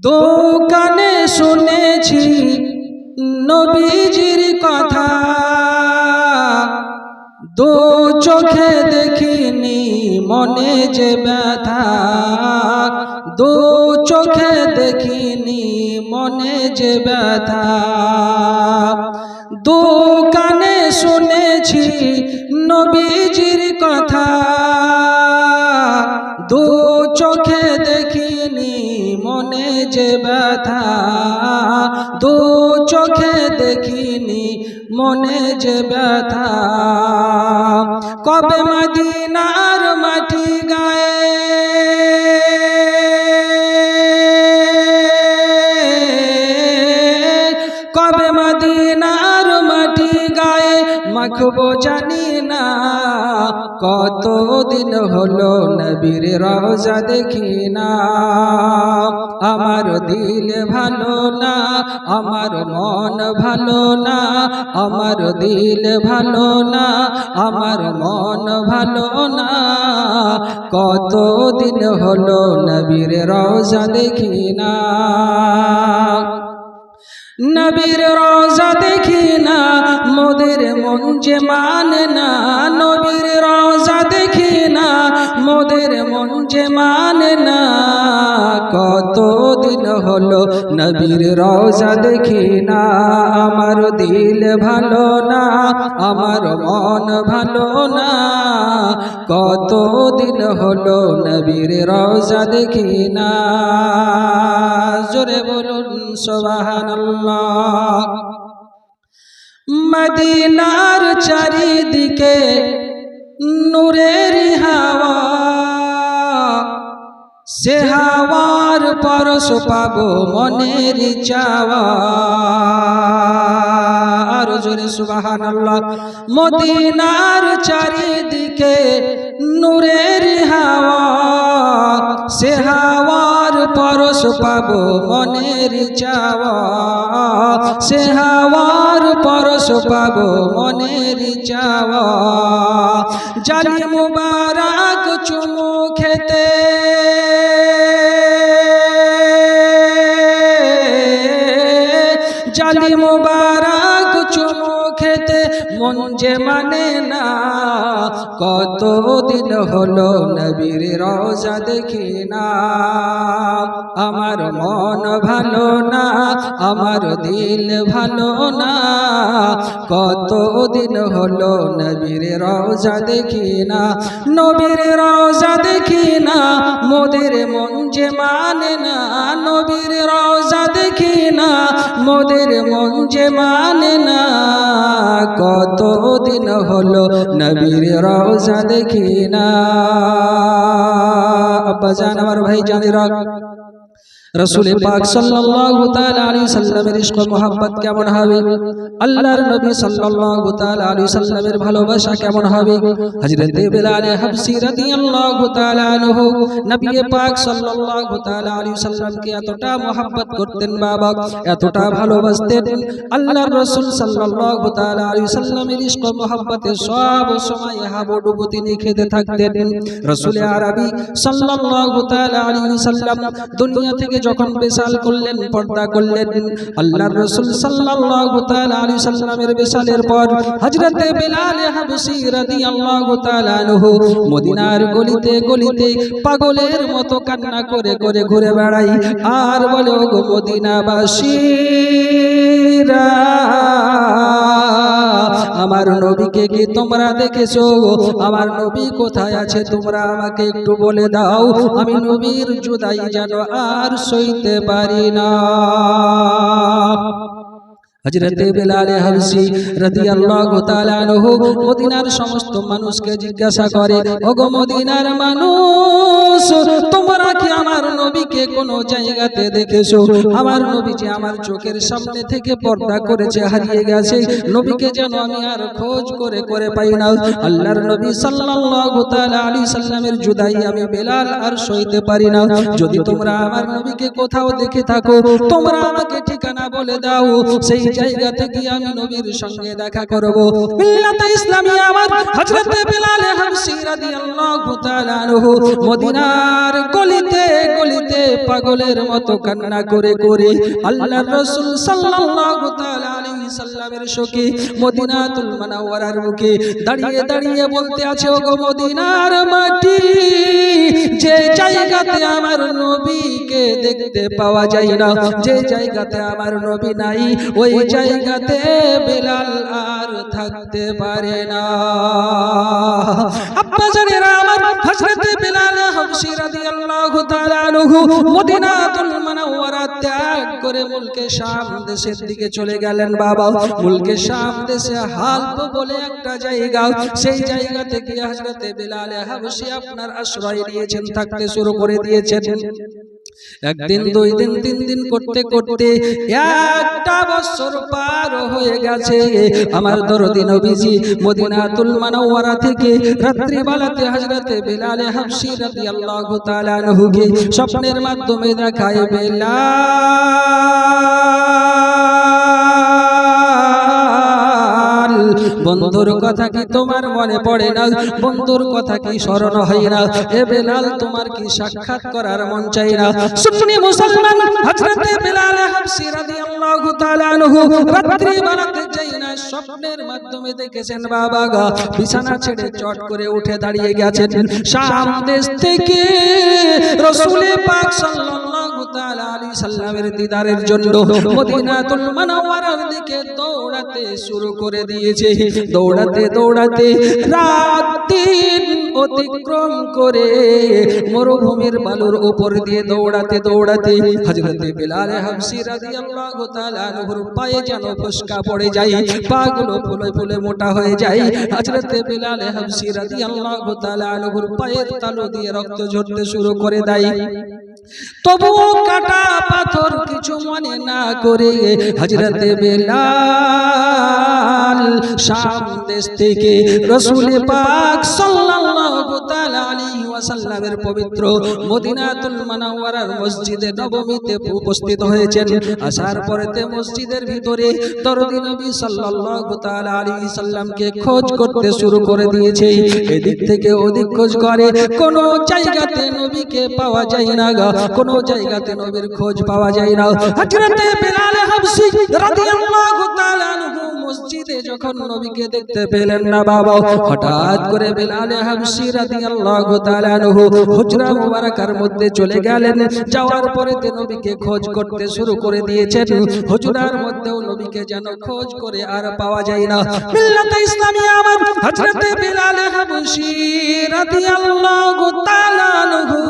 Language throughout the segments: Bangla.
দোকানে শুনেছি নবীজির কথা। দু চোখে দেখিনি, মনে যে ব্যথা। দু চোখে দেখিনি, মনে যে ব্যথা। দোকানে শুনেছি নবীজির কথা। ব্যথা। দু চোখে দেখিনি মনে যে ব্যথা। কবে মদিনার মাটি গায়ে? কবে মদিনার মাটি গায়ে? মাখবো জানি না কত দিন হলো নবীর রওজা দেখি না আমার দিল ভালো না, আমার মন ভালো না, আমার দিল ভালো না, আমার মন ভালো না। কত দিন হলো নবীর রওজা দেখি না নবীর রোজা দেখি মোদের মন যে মানে না, নবীর রোজা দেখি না। মোদের মন যে মানে না, কত দিন হলো নবীর রোজা দেখি না। আমার দিল ভালো না, আমার মন ভালো না। কত দিন হলো নবীর রোজা দেখি না। জোরে বলুন সোবাহান্লাহ মদিনার চারিদিকে নূরের হাওয়া। সে হাওয়ার পরশ পাবো মনের চাওয়া। আর জোরে সুবাহান মদিনার চারিদিকে নূরের হাওয়া। সে হাওয়ার পরশ পাবো মনের চাওয়া। সে হাওয়ার পরশ পাবো মনের চাওয়া। জালি মুবারক চুমু খেতে। জালি মুবারক চুমু খেতে। মন যে মানে কত দিন হলো নবীর রোজা দেখি না। আমার মন ভালো না, আমার দিল ভালো না। কত দিন হলো নবীর রোজা দেখি না। নবীর রোজা দেখি না, মোদের মন যে মানে না। নবীর রোজা দেখি না, মোদের মন যে মানে না। কত দিন হলো নবীর রওজা দেখি না। আব্বা জান আমার ভাই জানি রাখ রসুল পাক সাল্লাল্লাহু তাআলা আলাইহি সাল্লামের ইশক মোহাব্বত কেমন হবে? আল্লাহর নবী সাল্লাল্লাহু তাআলা আলাইহি সাল্লামের ভালোবাসা কেমন হবে? হযরত বিলাল হাবসি রাদিয়াল্লাহু তাআলা আনহু নবী পাক সাল্লাল্লাহু তাআলা আলাইহি সাল্লামকে এতটা মোহাব্বত করতেন বাবা এতটা ভালোবাসতেন। আল্লাহর রাসূল সাল্লাল্লাহু তাআলা আলাইহি সাল্লামের ইশক মোহাব্বতে সব সময় হাবুডুবু তিনি খেতে থাকতেন। রাসূল আরবি সাল্লাল্লাহু তাআলা আলাইহি সাল্লাম দুনিয়া থেকে যখন বেসাল করলেন, পর্দা করলেন, আল্লাহর রাসূল সাল্লাল্লাহু তাআলা আলাইহি সাল্লামের বেসালের পর হযরত বিলাল হাবশী রাদিয়াল্লাহু তাআলা আনহু মদিনার গলিতে গলিতে পাগলের মতো কান্না করে করে ঘুরে বেড়াই আর বলে, ওগো মদিনাবাসীরা আমার নবীকে কি তোমরা দেখেছ? আমার নবী কোথায় আছে? তোমরা আমাকে একটু বলে দাও। আমি নবীর জুদাই যেন আর সইতে পারি না। হযরত বিলাল হাবশী রাদিয়াল্লাহু তাআলা আনহু মদিনার সমস্ত মানুষকে জিজ্ঞাসা করে ওগো মদিনার মানুষ তোমরা কি আমার নবীকে কোন জায়গাতে দেখেছ? আমার নবী যে আমার চোখের সামনে থেকে পর্দা করেছে হারিয়ে গেছে। নবীকে যেন আমি আর খোঁজ করে করে পাই না। আল্লাহর নবী সাল্লাল্লাহু তাআলা আলাইহি সাল্লামের জুদাই আমি বেলাল আর সইতে পারি না। যদি তোমরা আমার নবীকে কোথাও দেখে থাকো তোমরা আমাকে ঠিকানা বলে দাও। সেই আমি নবীর সঙ্গে দেখা ইসলামী আমার হযরত বিলাল মদিনার গলিতে গলিতে পাগলের মতো কান্না করে করে আল্লাহর রাসূল সাল্লামের শোকে মদিনাতুল মুনাওয়ারার মুখে দাঁড়িয়ে দাঁড়িয়ে বলতে আছে, ওগো মদিনার মাটি, যে জায়গাতে আমার নবীকে দেখতে পাওয়া যায় না, যে জায়গাতে আমার নবী নাই, ওই জায়গাতে বেলাল আর থাকতে পারে না। আব্বা জানেরা আমার হযরতে বেলাল রাদিয়াল্লাহু তাআলা আনহু মদিনাতুল মুনাওয়ারা ত্যাগ করে মুলকে শাম দেশের দিকে চলে গেলেন বাবা। মুলকে শাম দেশে বলে একটা জায়গা, সেই জায়গা থেকে হযরতে বেলাল হাবশী আপনার আশ্রয় নিয়েছেন থাকতে শুরু করে দিয়েছেন। একদিন দুই দিন তিন দিন করতে করতে একটা বছর পার হয়ে গেছে। আমার দরদি নবীজি মদিনাতুল মানওয়ারা থেকে রাত্রিবেলাতে হযরতে বিলাল হাবশী রাদিয়াল্লাহু তাআলা আনহুকে স্বপ্নের মাধ্যমে দেখায় বেলাল বন্ধুর কথা কি তোমার মনে পড়ে না? বন্ধুর কথা কি স্মরণ হয় না? এ বেলাল, তোমার কি সাক্ষাৎ করার মন চাই না? সুন্নি মুসলমান হযরতে বেলাল হাবশী রাদিয়াল্লাহু তাআলা আনহু রাত্রি বেলাতে যাই না স্বপ্নের মাধ্যমে দেখেছেন বাবা গা, বিছানা ছেড়ে চট করে উঠে দাঁড়িয়ে গেছেন। শাম দেশ থেকে রাসূল পাক সাল্লাল্লাহু অতিক্রম করে মরুভূমির বালুর উপর দিয়ে দৌড়াতে দৌড়াতে হযরতে বিলাল পায়ে যেন ফসকা পড়ে যায়, পাগুলো ফুলে ফুলে মোটা হয়ে যায়। হযরতে বিলাল হাবশী রাদিয়াল্লাহু তাআলা আনহুর পায়ের তালু দিয়ে রক্ত ঝরতে শুরু করে দেয়। তবুও কাটা পাথর কিছু মনে না করে হজরতে বেলাল শাম দেশ থেকে রসুল পাক সাল্লাল্লাহু তাআলা আলাইহি ওয়াসাল্লামের পবিত্র মদিনাতুল মুনাওয়ারার মসজিদে নববীতে উপস্থিত হয়েছেন। আসার পরেতে মসজিদের ভিতরে নবী সাল্লাল্লাহু তাআলা আলাইহি সাল্লামকে খোঁজ করতে শুরু করে দিয়েছে। এদিক থেকে ওদিক খোঁজ করে, কোন জায়গাতে নবীকে পাওয়া যায় না গা। কোন জায়গাতে নবীর খোঁজ পাওয়া যায় না। হযরতে বিলাল হাবশী রাদিয়াল্লাহু তাআলা মসজিদে যখন নবীকে দেখতে পেলেন না বাবা, হঠাৎ করে বিলাল হাবশী রাদিয়াল্লাহু তাআলা আনহু হুজরা মুবারাকার মধ্যে চলে গেলেন। যাওয়ার পরে তে নবীকে খোঁজ করতে শুরু করে দিয়েছেন। হুজরার মধ্যেও নবীকে যেন খোঁজ করে আর পাওয়া যায় না। মিল্লাতে ইসলামিয়া আমার হযরতে বিলাল হাবশী রাদিয়াল্লাহু তাআলা আনহু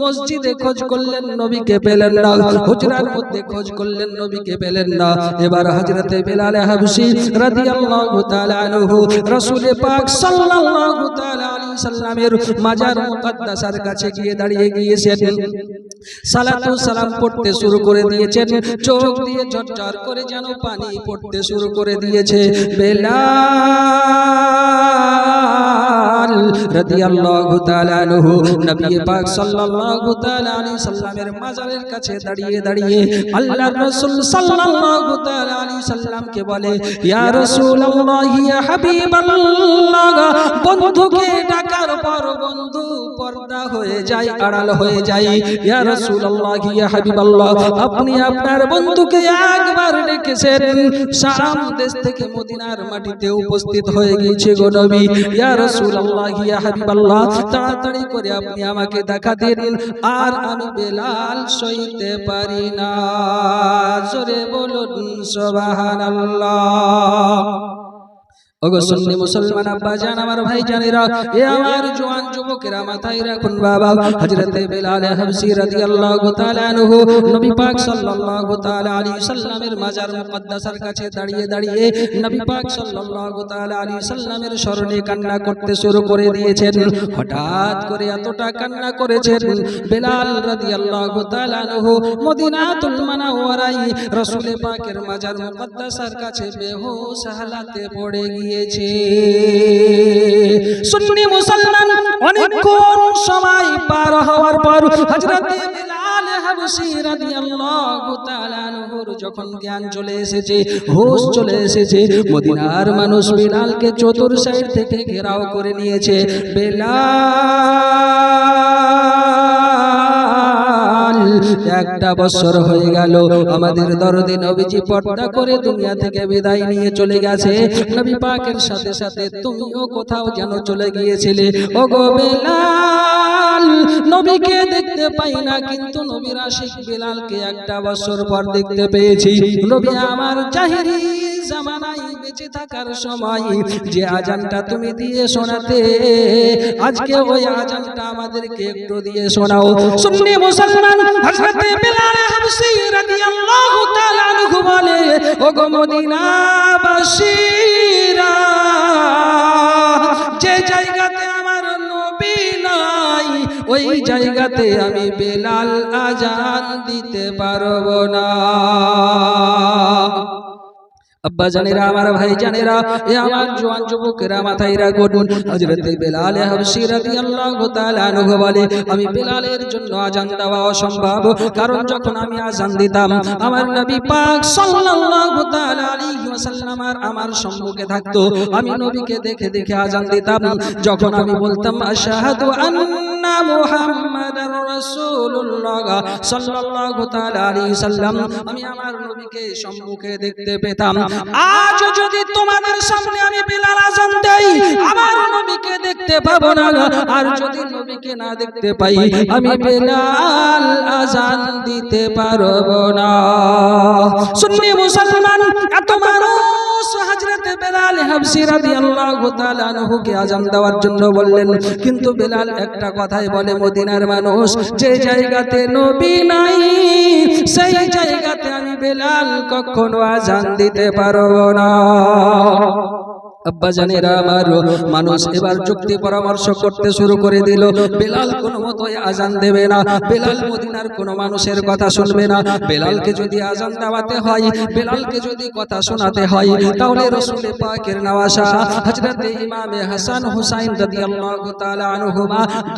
মসজিদে খোঁজ করলেন, নবীকে পেলেন না। হুজরার মধ্যে খোঁজ করলেন, নবীকে পেলেন না। এবার হযরতে বিলাল হাবশী রাদিয়াল্লাহু তাআলা আনহু রাসূল পাক সাল্লাল্লাহু তাআলা আলাইহি সাল্লামের মাজার মুকদ্দাসার কাছে গিয়ে দাঁড়িয়ে গিয়েছেন। সালাতু সালাম পড়তে শুরু করে দিয়েছেন। চোখ দিয়ে ঝরঝর করে যেন পানি পড়তে শুরু করে দিয়েছে। বেলাল রাদিয়াল্লাহু তাআলা আনহু, নবী পাক সাল্লাল্লাহু তাআলা আলাইহি সাল্লামের মাজারের কাছে দাঁড়িয়ে দাঁড়িয়ে আল্লাহর রাসূল সাল্লাল্লাহু তাআলা আলাইহি সাল্লামকে বলে, ইয়া রাসূলুল্লাহ, ইয়া হাবিবাল্লাহ, বন্ধুকে ডাকার পর বন্ধু পর্দা হয়ে যায়, আড়াল হয়ে যায়। ইয়া রাসূলুল্লাহ, ইয়া হাবিবাল্লাহ, আপনি আপনার বন্ধুকে একবার ডেকেছেন। শাম দেশ থেকে মদিনার মাটিতে উপস্থিত হয়ে গিয়েছে গো নবী। ইয়া রাসূলুল্লাহ ইয়া হাবিবাল্লাহ, তাড়াতাড়ি করে আপনি আমাকে দেখা দিন, আর আমি বেলাল সইতে পারি না। জোরে বলুন, সুবহানাল্লাহ। ওগো সুন্নি মুসলমান আব্বা জান আমার ভাই জানেরা এ আমার জওয়ান যুবকেরা, মাথায় রাখুন বাবা, হযরতে বেলাল হাবশী রাদিয়াল্লাহু তাআলা আনহু, নবী পাক সাল্লাল্লাহু তাআলা আলাইহি সাল্লামের মাজার মুকদ্দাসার কাছে দাঁড়িয়ে দাঁড়িয়ে নবী পাক সাল্লাল্লাহু তাআলা আলাইহি সাল্লামের স্মরণে কান্না করতে শুরু করে দিয়েছেন। হঠাৎ করে এতটা কান্না করেছেন বেলাল রাদিয়াল্লাহু তাআলা আনহু, মদিনাতুল মুনাওয়ারায় রাসূল পাকের মাজার মুকদ্দাসার কাছে বেহুশ হালাতে পড়ে গিয়েছে সুন্নি মুসলমান সময় পার হওয়ার পর আনহুর যখন জ্ঞান চলে এসেছে চলে এসেছে মানুষ সাইড থেকে ঘেরাও করে নিয়েছে। বেলাল একটা বছর হয়ে গেল। আমাদের দরদে নবীজি পর্দা করে দুনিয়া থেকে বিদায় নিয়ে চলে গেছে। নবী পাকের সাথে সাথে তুমিও কোথাও যেন চলে গিয়েছিলে। ও গো নবীকে দেখতে পাই না, কিন্তু নবীর আশিক বেলালকে একটা বছর পর দেখতে পেয়েছি। নবী আমার জাহিরি। বেঁচে থাকার সময় যে আজানটা তুমি দিয়ে শোনাতে, আজকে ওই আজানটা আমাদেরকে একটু দিয়ে শোনাও। সুন্নি মুসলমান রাদিয়াল্লাহু তাআলা আনহু বলে মদিনাবাসীরা যে জায়গাতে আমার নবী নাই, ওই জায়গাতে আমি বেলাল আজান দিতে পারব না। আব্বা জানেরা, আমার ভাই জানেরা, এ আমার জওয়ান যুবকেরা মাথায় রাখুন। হযরত বেলাল হাবশী রাদিয়াল্লাহু তাআলা আনহু বলে, আমি বেলালের জন্য আজান দেওয়া অসম্ভব। কারণ যখন আমি আজান দিতাম, আমার নবী পাক সাল্লাল্লাহু তাআলা আলাইহি ওয়াসাল্লাম আমার সম্মুখে থাকতো। আমি নবীকে দেখে দেখে আজান দিতাম। যখন আমি বলতাম, আশহাদু আন্না আর যদি নবীকে না দেখতে পাই, আমি বেলাল আজান দিতে পারব না। সুন্নি মুসলমান, এত মানুষ হযরতে বেলাল হাবশী রাদিয়াল্লাহু তাআলা আজান দেওয়ার জন্য বললেন। কিন্তু বেলাল একটা কথাই বলে মদিনার মানুষ, যে জায়গাতে নবী নাই, সেই জায়গাতে আমি বেলাল কখনো আজান দিতে পারব না। আব্বা জানেরা মানুষ এবার যুক্তি পরামর্শ করতে শুরু করে দিল। বেলাল কোনো মতোই আজান দেবে না। বেলাল মদিনার কোনো মানুষের কথা শুনবে না। বেলালকে যদি আজান দেওয়াতে হয়, বেলালকে যদি কথা শোনাতে হয়, তাহলে রসুল পাকের নওয়াসা, হযরতে ইমামে হাসান হুসাইন রাদিয়াল্লাহু তাআলা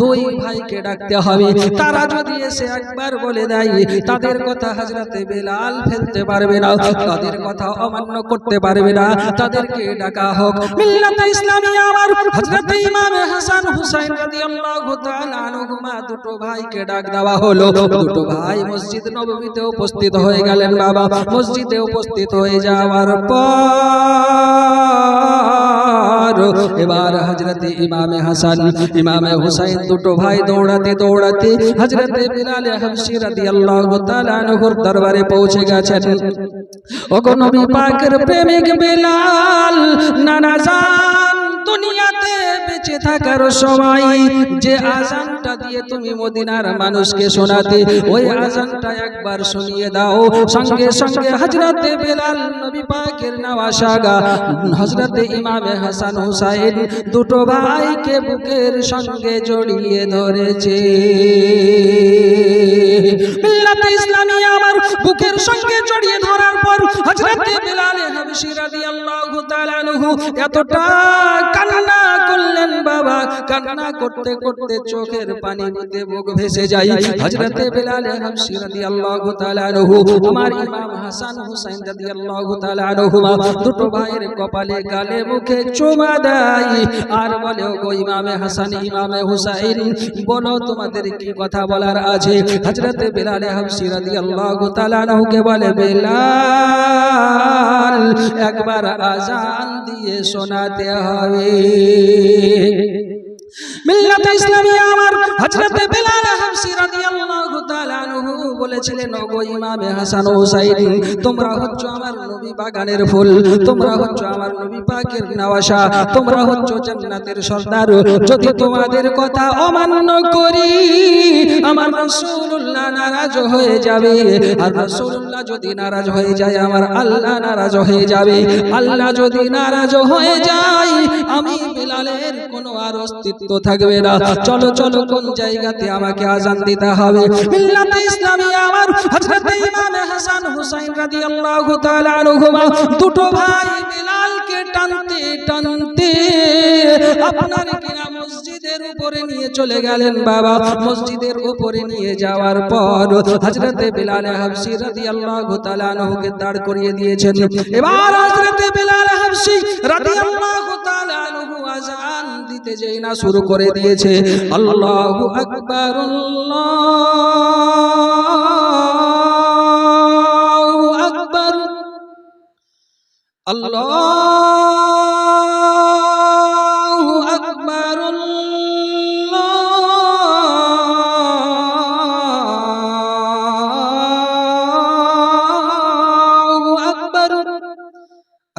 দুই ভাইকে ডাকতে হবে। তারা যদি এসে একবার বলে দেয়, তাদের কথা হযরতে বেলাল ফেলতে পারবে না। তাদের কথা অমান্য করতে পারবে না। তাদেরকে ডাকা হোক। মিল্লাতে ইসলামিয়া আমার হযরত ইমাম হাসান হুসাইন রাদিয়াল্লাহু তাআলা আনহুমা দুটো ভাইকে ডাক দেওয়া হলো। দুটো ভাই মসজিদ নববীতে উপস্থিত হয়ে গেলেন বাবা। মসজিদে উপস্থিত হয়ে যাওয়ার পর এবার হযরত ইমামে হাসান, ইমামে হুসাইন দুটো ভাই দৌড়াতে দৌড়াতে হযরত বিলাল হাবশী রাদিয়াল্লাহু তাআলা আনহুর দরবারে পৌঁছে গেছেন। ওগো নবী পাকের প্রেমিক বেলাল, নানা জান দুনিয়াতে বেঁচে থাকার সময় যে আজানটা দিয়ে তুমি মদিনার মানুষকে শোনাতে, ওই আজানটা একবার শুনিয়ে দাও। সঙ্গে সঙ্গে হজরতে বেলাল নবী পাকের হজরতে ইমামে হাসান হুসাইন দুটো ভাইকে বুকের সঙ্গে জড়িয়ে ধরেছে। মিল্লাতে ইসলামিয়া আমার বুকের সঙ্গে জড়িয়ে ধরার পর হযরতে বিলাল হাবশী তাআলা এতটা কান্না করলেন বাবা, কান্না করতে করতে চোখের পানি নিতে বুক ভেসে যায়। হযরতে বিলাল হাবশী রাদিয়াল্লাহু তাআলা আনহু, আমার ইমাম হাসান হুসাইন রাদিয়াল্লাহু তাআলা আনহুমা দুটো ভাইয়ের কপালে গালে মুখে চুমা দেয়। আর বলে গো ইমামে হাসান, ইমামে হুসাইন, বলো তোমাদের কি কথা বলার আছে? হযরতে বিলাল হাবশী রাদিয়াল্লাহু তাআলা আনহুকে বলে, বেলাল, একবার আজান দিয়ে শোনাতে হবে। মিল্লাতে ইসলামিয়া আমার হযরতে হাবশী রাদিয়াল্লাহু তাআলা আনহু বলেছিলেন ইমামে হাসান ও তোমরা হচ্ছ আমার নবী বাগানের ফুল, তোমরা হচ্ছ আমার নবী পাকের তোমরা হচ্ছ জান্নাতের সর্দার। যদি তোমাদের কথা অমান্য করি, আমার নারাজ হয়ে যাবে। আর রাসূলুল্লাহ যদি নারাজ হয়ে যায়, আমার আল্লাহ নারাজ হয়ে যাবে। আল্লাহ যদি নারাজ হয়ে যায়, আমি কোনো আর অস্তিত্ব থাকবে না। চলো চলো, কোন জায়গাতে আমাকে আজান দিতে হবে? মিল্লাতে ইসলামিয়া আমার হযরত ইমাম হাসান হুসাইন রাদিয়াল্লাহু তাআলা আনহুমা দুটো ভাই বেলালকে টানতে টানতে আপনার কিনা মসজিদের উপরে নিয়ে চলে গেলেন বাবা। মসজিদের উপরে নিয়ে যাওয়ার পর হযরতে বিলাল হাবশি রাদিয়াল্লাহু তাআলা আনহুকে দাঁড় করিয়ে দিয়েছেন। এবার হযরতে বিলাল হাবশি রাদিয়াল্লাহু তাআলা আনহু আযান দিতে যেই না শুরু করে দিয়েছে। আল্লাহু আকবার আল্লাহু আকবার। আল্লাহু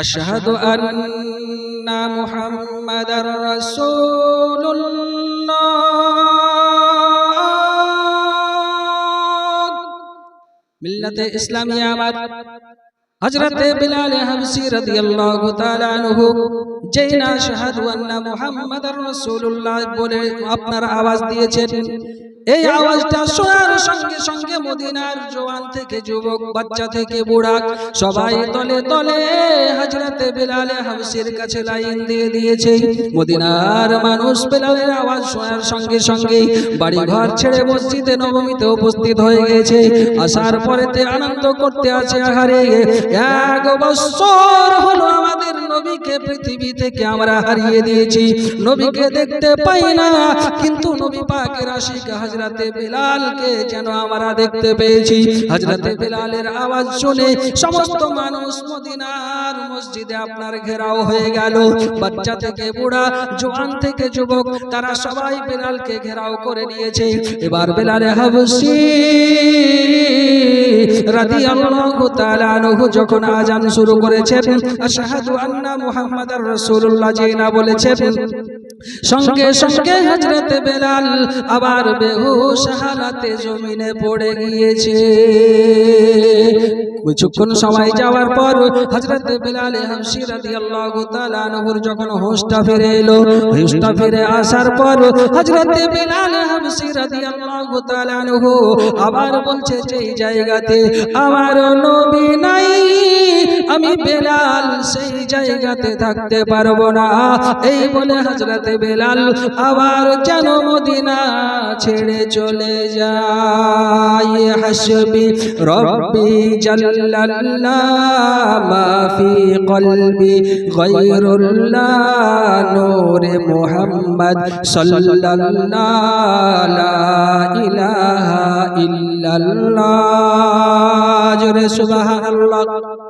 আশহাদু আন্না মুহাম্মাদার রাসূলুল্লাহ মিল্লাতে ইসলামিয়া আমার হযরতে বিলাল হাবশি রাদিয়াল্লাহু তাআলা আনহু যেই না শাহাদু আন্না মুহাম্মাদার রাসূলুল্লাহ বলে আপনার আওয়াজ দিয়েছেন। এই আওয়াজটা শোনার সঙ্গে সঙ্গে মদিনার জওয়ান থেকে যুবক বাচ্চা থেকে বুড়া সবাই তলে তলে হযরতে বিলাল হাবশির কাছে লাইন দিয়ে দিয়েছে। মদিনার মানুষ বিলালের আওয়াজ শোনার সঙ্গে সঙ্গে বাড়ি ঘর ছেড়ে মসজিদে নবমীতে উপস্থিত হয়ে গেছে। আসার পরেতে আনন্দ করতে আছে আহারে। এক বছর হলো আমাদের নবীকে পৃথিবী থেকে আমরা হারিয়ে দিয়েছি। নবীকে দেখতে পাই না কিন্তু নবী পাকের আশিক হযরতে বিলালকে যেন আমরা দেখতে পেয়েছি। হযরতে বিলালের আওয়াজ শুনে সমস্ত মানুষ মদিনার মসজিদে আপনার ঘেরাও হয়ে গেল। বাচ্চা থেকে বুড়া, জোয়ান থেকে যুবক, তারা সবাই বিলালকে ঘেরাও করে নিয়েছে। এবার বিলালে হাবশি রাদিয়াল্লাহু তাআলা আনহু যখন আজান শুরু করেছেন, আশহাদু আন্না মুহাম্মাদার রাসূলুল্লাহ জিনা বলেছেন সঙ্গে সঙ্গে হযরত বেলাল আবার বেহুশ হালাতে জমিনে পড়ে গিয়েছে। কিছুক্ষণ সময় যাওয়ার পর হযরত বেলাল হাবশি রাদিয়াল্লাহু তাআলা আনহুর যখন হোশটা ফিরে এলো হোশটা ফিরে আসার পর হযরত বেলাল হাবশি রাদিয়াল্লাহু তাআলা আনহু আবার বলছে যেই জায়গাতে আমার নবী নাই আমি বেলাল সেই জায়গাতে থাকতে পারব না। এই বলে হযরতে বেলাল আবার যেন মদিনা ছেড়ে চলে যায়। হাসবি রব্বি জাল্লাল্লাহ মা ফি কলবি নূরে মুহাম্মদ সাল্লাল্লাহ, লা ইলাহা ইল্লাল্লাহ। জোরে সুবহানাল্লাহ।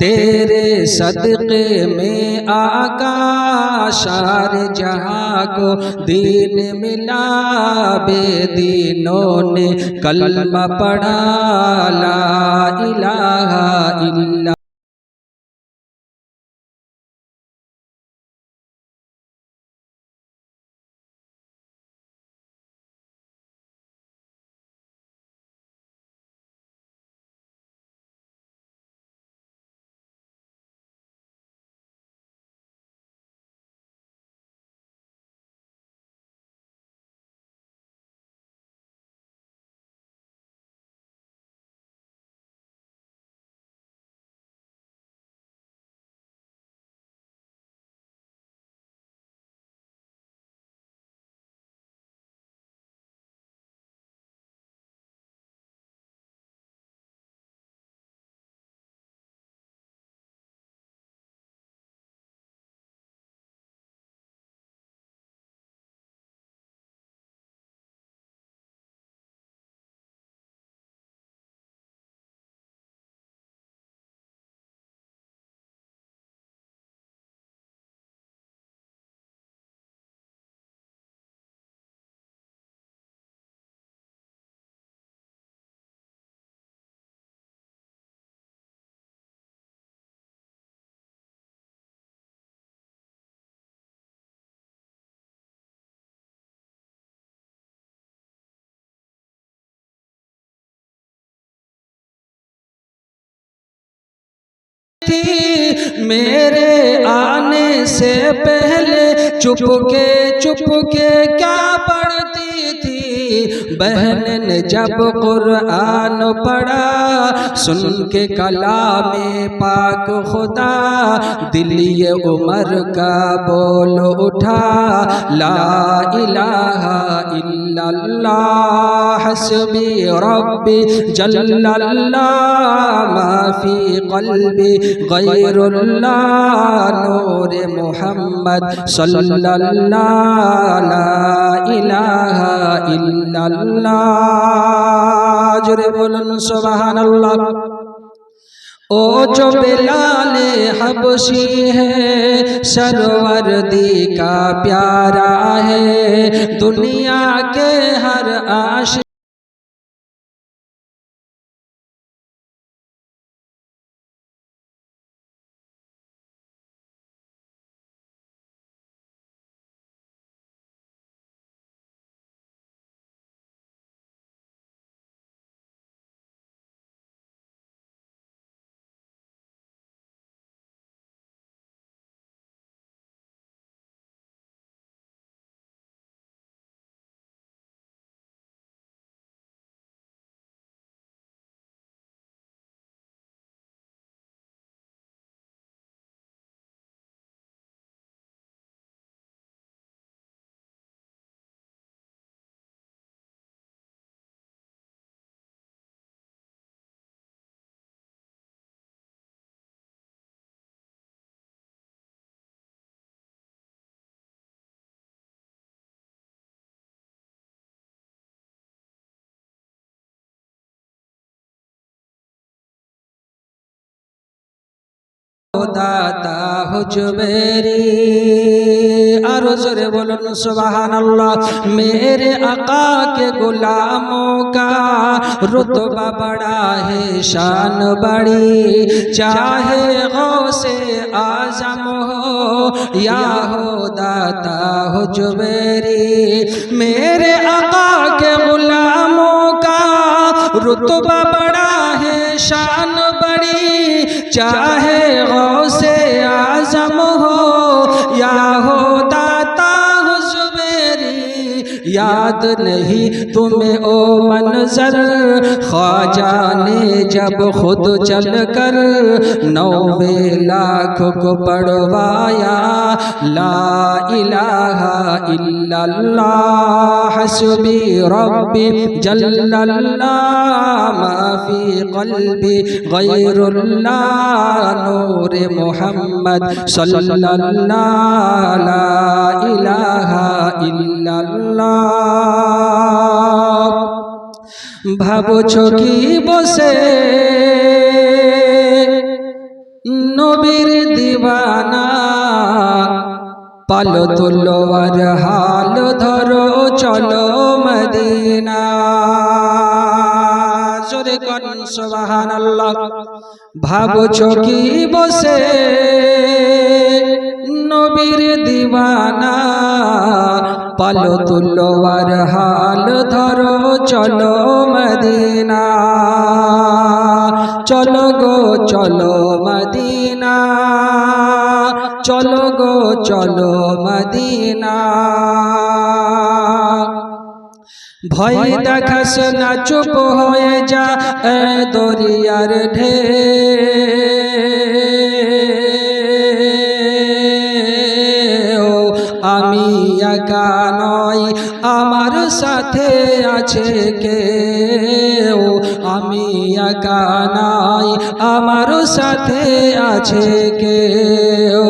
तेरे सदक़े में आका शार जहाँ को दीन मिला बेदीनों ने कलमा पढ़ा ला इलाहा इल्ला تھی۔ میرے آنے سے پہلے چپ کے چپ کے کیا پڑھتی تھی؟ بہن نے جب قرآن پڑھا، سن کے کلام پاک خدا، دل یہ عمر کا بول اٹھا۔ لا الہ الا আল্লাহ হাসবি রব্বি জাল্লাল্লাহ মাফি কলবি গায়রুল্লাহ নূরে মুহাম্মদ সাল্লাল্লাহ লা ইলাহা ইল্লাল্লাহ জোরে বলুন, সুবহানাল্লাহ। او جو بلال حبشی ہے سرور دی کا پیارا ہے۔ دنیا کے ہر آش দাতা হুজবেরি আর জোরে বলুন সুবহানাল্লাহ मेरे आका के गुलामों का रुतबा बड़ा है शान बड़ी चाहे गौसे आजम हो या हो दाता हुजबेरी मेरे आका के गुलामों का रुतबा बड़ा है शान बड़ी चाहे गौसे याद नहीं तुम्हें ओ मंजर ख्वाजा ने जब खुद चल कर नौवे लाख को पढ़वाया ला इलाहा इल्लल्लाह हसबी रब्बी जल्लल्लाह माफी कल्बी गैरुल्लाह नूर मोहम्मद सल्लल्लाह ला इलाहा इल्लल्लाह ভাবছ কি বসে। নবীর দিবানা, পালো তুলো আর হাল ধরো, চলো মদিনা। জোরে কন, সুবহানাল্লাহ। ভাবছ কি বসে। নবীর দিবানা পালো তুলো আর হাল ধরো, চলো মদিনা। চলো গো, চলো মদিনা। চলো গো, চলো মদিনা। ভয় দেখাস না, চুপ হয়ে যা, এ দরিয়ার ঢেউ একা নয় আমার সাথে আছে কেউ। আমি একা নাই, আমার সাথে আছে কেউ।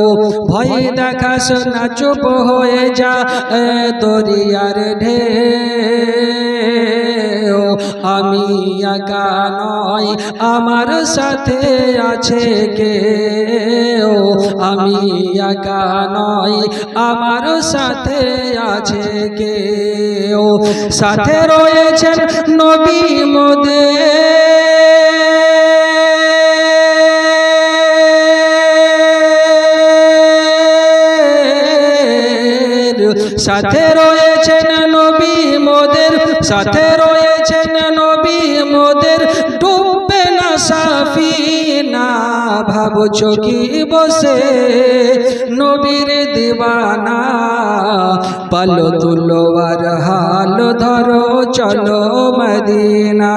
ভয় দেখাস না, চুপ হয়ে যা তোরিয়ার ঢেউ। আমি একা নই, আমার সাথে আছে কেউ। আমি একা নই, আমার সাথে আছে কে ও সাথে রয়েছেন নবী মোদের সাথে রয়েছেন নবী মোদের, সাথে ভাবো চকি বসে নবীর দিবানা। পালো তুলো আর হাল ধরো চলো মদিনা।